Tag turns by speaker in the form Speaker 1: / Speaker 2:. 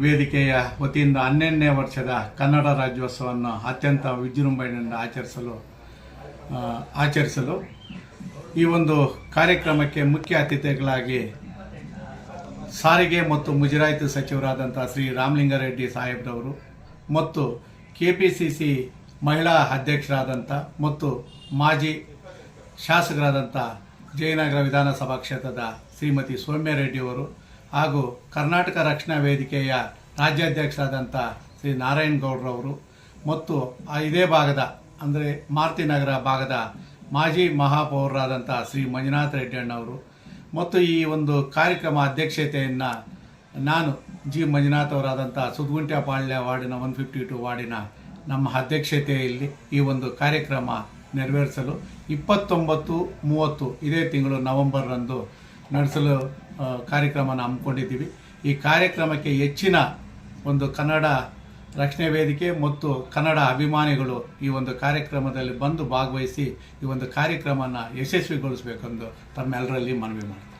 Speaker 1: ವೇದಿಕೆಯ ವತಿಯಿಂದ ಹನ್ನೆರಡನೇ ವರ್ಷದ ಕನ್ನಡ ರಾಜ್ಯೋತ್ಸವವನ್ನು ಅತ್ಯಂತ ವಿಜೃಂಭಣೆಯಿಂದ ಆಚರಿಸಲು ಆಚರಿಸಲು ಈ ಒಂದು ಕಾರ್ಯಕ್ರಮಕ್ಕೆ ಮುಖ್ಯ ಅತಿಥಿಗಳಾಗಿ ಸಾರಿಗೆ ಮತ್ತು ಮುಜರಾಯಿತು ಸಚಿವರಾದಂಥ ಶ್ರೀ ರಾಮಲಿಂಗಾರೆಡ್ಡಿ ಸಾಹೇಬ್ರವರು ಮತ್ತು ಕೆಪಿಸಿಸಿ ಮಹಿಳಾ ಅಧ್ಯಕ್ಷರಾದಂಥ ಮತ್ತು ಮಾಜಿ ಶಾಸಕರಾದಂಥ ಜಯನಗರ ವಿಧಾನಸಭಾ ಕ್ಷೇತ್ರದ ಶ್ರೀಮತಿ ಸೌಮ್ಯ ರೆಡ್ಡಿಯವರು ಹಾಗೂ ಕರ್ನಾಟಕ ರಕ್ಷಣಾ ವೇದಿಕೆಯ ರಾಜ್ಯಾಧ್ಯಕ್ಷರಾದಂಥ ಶ್ರೀ ನಾರಾಯಣ್ ಗೌಡ್ರವರು ಮತ್ತು ಇದೇ ಭಾಗದ, ಅಂದರೆ ಮಾರುತಿನಗರ ಭಾಗದ ಮಾಜಿ ಮಹಾಪೌರರಾದಂಥ ಶ್ರೀ ಮಂಜುನಾಥ ರೆಡ್ಡಿ ಅಣ್ಣವರು ಮತ್ತು ಈ ಒಂದು ಕಾರ್ಯಕ್ರಮ ಅಧ್ಯಕ್ಷತೆಯನ್ನು ನಾನು ಜಿ ಮಂಜುನಾಥ್ ಅವರಾದಂಥ ಸುದ್ಗುಂಟ್ಯಪಾಳ್ಯ ವಾರ್ಡಿನ ಒನ್ ಫಿಫ್ಟಿ ಟು ವಾರ್ಡಿನ ನಮ್ಮ ಅಧ್ಯಕ್ಷತೆಯಲ್ಲಿ ಈ ಒಂದು ಕಾರ್ಯಕ್ರಮ ನೆರವೇರಿಸಲು ಇಪ್ಪತ್ತೊಂಬತ್ತು ಮೂವತ್ತು ಇದೇ ತಿಂಗಳು ನವೆಂಬರ್ರಂದು ನಡೆಸಲು ಕಾರ್ಯಕ್ರಮ ಕಾರ್ಯಕ್ರಮನ ಹಮ್ಮಿಕೊಂಡಿದ್ದೀವಿ. ಈ ಕಾರ್ಯಕ್ರಮಕ್ಕೆ ಹೆಚ್ಚಿನ ಒಂದು ಕನ್ನಡ ರಕ್ಷಣೆ ವೇದಿಕೆ ಮತ್ತು ಕನ್ನಡ ಅಭಿಮಾನಿಗಳು ಈ ಒಂದು ಕಾರ್ಯಕ್ರಮದಲ್ಲಿ ಬಂದು ಭಾಗವಹಿಸಿ ಈ ಒಂದು ಕಾರ್ಯಕ್ರಮನ ಯಶಸ್ವಿಗೊಳಿಸಬೇಕೆಂದು ತಮ್ಮೆಲ್ಲರಲ್ಲಿ ಮನವಿ ಮಾಡ್ತೀನಿ.